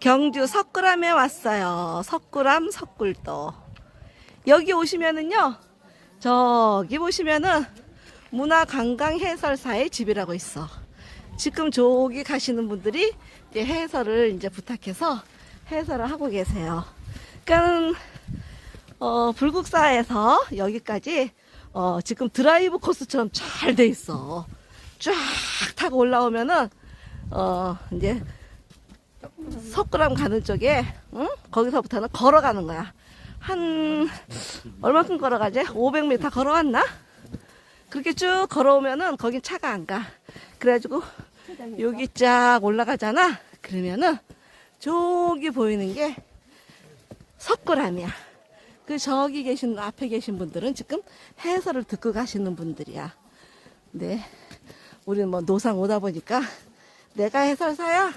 경주 석굴암에 왔어요. 석굴암 석굴도. 여기 오시면은요, 저기 보시면은 문화관광해설사의 집이라고 있어. 지금 저기 가시는 분들이 이제 해설을 이제 부탁해서 해설을 하고 계세요. 그러니까 어, 불국사에서 여기까지 어, 지금 드라이브 코스처럼 잘 돼 있어. 쫙 타고 올라오면은 어, 이제 석굴암 가는 쪽에 응? 거기서부터는 걸어가는 거야. 한 얼마큼 걸어가지? 500m 걸어왔나? 그렇게 쭉 걸어오면은 거긴 차가 안 가. 그래가지고 여기 쫙 올라가잖아. 그러면은 저기 보이는 게 석굴암이야. 그 저기 계신 앞에 계신 분들은 지금 해설을 듣고 가시는 분들이야. 네. 우리는 뭐 노상 오다 보니까 내가 해설사야.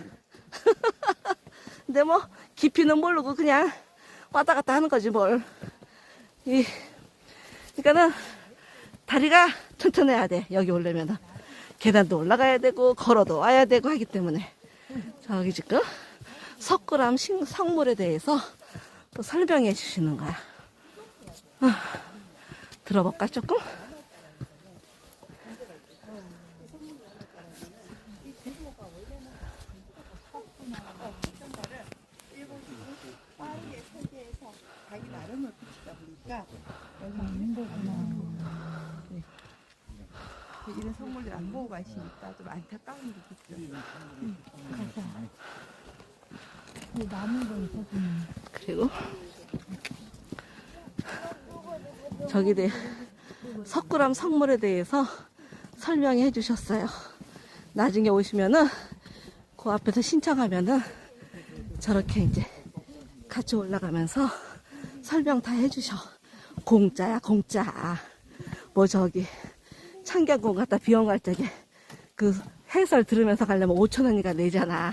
근데 뭐 깊이는 모르고 그냥 왔다 갔다 하는 거지 뭘. 이 그러니까는 다리가 튼튼해야 돼. 여기 오려면은 계단도 올라가야 되고 걸어도 와야 되고 하기 때문에 저기 지금 석굴암 신- 성물에 대해서 또 설명해 주시는 거야. 아, 들어볼까 조금? 자기 나름을 붙이다 보니까 여기 있는 거구나. 네. 이런 선물들 안 보고 가시니까 좀 안타까운 게 있죠. 그리고 저기 대 석굴암 성물에 대해서 설명해 주셨어요. 나중에 오시면은 그 앞에서 신청하면은 저렇게 이제 같이 올라가면서 설명 다 해주셔. 공짜야 공짜. 뭐 저기 창경궁 갔다 비용 갈 적에 그 해설 들으면서 가려면 5천 원이가 내잖아.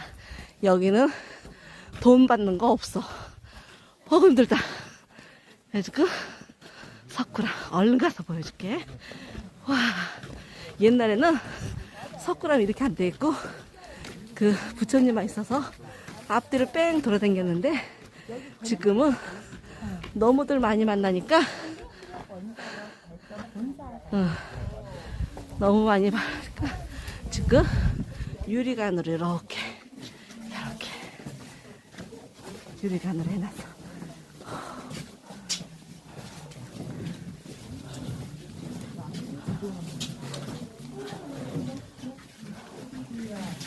여기는 돈 받는 거 없어. 어구 힘들다. 그래가지고 석굴암 얼른 가서 보여줄게. 와 옛날에는 석굴암 이렇게 안 돼 있고 그 부처님만 있어서 앞뒤를 뺑 돌아다녔는데 지금은 너무들 많이 만나니까 어, 너무 많이 바르니까 지금 유리관으로 이렇게 이렇게 유리관으로 해놨어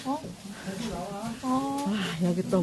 어? 와 여기 또